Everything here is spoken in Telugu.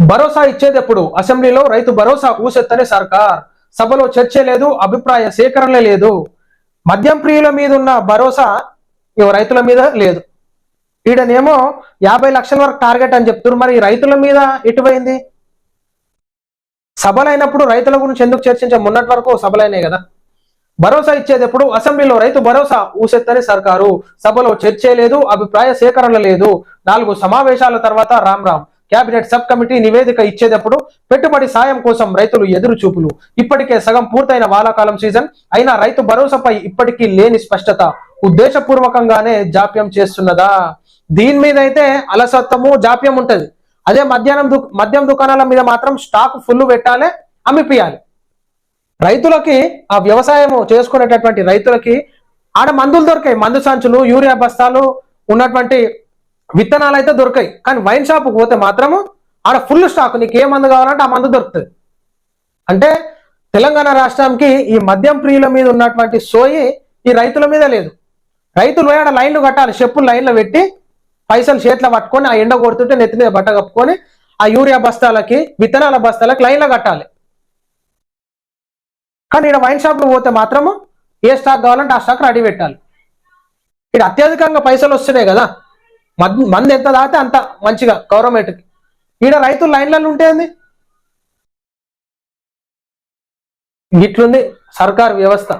భరోసా ఇచ్చేది ఎప్పుడు అసెంబ్లీలో రైతు భరోసా ఊసెత్తని సర్కార్. సభలో చర్చ లేదు అభిప్రాయ సేకరణ లేదు. మద్యం ప్రియుల మీద ఉన్న భరోసా ఇవ రైతుల మీద లేదు. ఈడనేమో యాభై లక్షల వరకు టార్గెట్ అని చెప్తున్నారు. మరి రైతుల మీద ఎటువైంది? సభలైనప్పుడు రైతుల గురించి ఎందుకు చర్చించే? మొన్నటి వరకు సభలైనాయి కదా. భరోసా ఇచ్చేది ఎప్పుడు అసెంబ్లీలో రైతు భరోసా ఊసెత్తని సర్కారు. సభలో చర్చే లేదు అభిప్రాయ సేకరణ లేదు. నాలుగు సమావేశాల తర్వాత Ram Ram. Cabinet sub committee నివేదిక ఇచ్చేటప్పుడు పెట్టుబడి సాయం కోసం రైతులు ఎదురు చూపులు ఇప్పటికే సగం పూర్తయిన వానాకాలం సీజన్ అయినా రైతు భరోసాపై ఇప్పటికీ లేని స్పష్టత. ఉద్దేశపూర్వకంగానే జాప్యం చేస్తున్నదా? దీని మీద అయితే అలసత్వము జాప్యం ఉంటది. అదే మధ్యాహ్నం దు మద్యం దుకాణాల మీద మాత్రం స్టాక్ ఫుల్ పెట్టాలి అమ్మిపియాలి. రైతులకి ఆ వ్యవసాయం చేసుకునేటటువంటి రైతులకి ఆడ మందులు దొరికాయి. మందు సంచులు యూరియా బస్తాలు ఉన్నటువంటి విత్తనాలు అయితే దొరకాయి. కానీ వైన్ షాప్ పోతే మాత్రము ఆడ ఫుల్ స్టాక్. నీకు ఏ మందు కావాలంటే ఆ మందు దొరుకుతుంది. అంటే తెలంగాణ రాష్ట్రానికి ఈ మద్యం ప్రియుల మీద ఉన్నటువంటి సోయి ఈ రైతుల మీద లేదు. రైతులు పోయి ఆడ లైన్లు కట్టాలి. చెప్పులు లైన్లో పెట్టి పైసలు చేతిలో పట్టుకొని ఆ ఎండ కొడుతుంటే నెత్తి మీద బట్ట కప్పుకొని ఆ యూరియా బస్తాలకి విత్తనాల బస్తాలకి లైన్లో కట్టాలి. కానీ ఇక్కడ వైన్ షాప్లో పోతే మాత్రము ఏ స్టాక్ కావాలంటే ఆ స్టాక్ రెడీ పెట్టాలి. ఇక్కడ అత్యధికంగా పైసలు వస్తున్నాయి కదా. మద్- ఎంత తాగితే అంత మంచిగా గవర్నమెంట్కి. ఈడ రైతులు లైన్లలో ఉంటేంది ఇట్లుంది సర్కార్ వ్యవస్థ.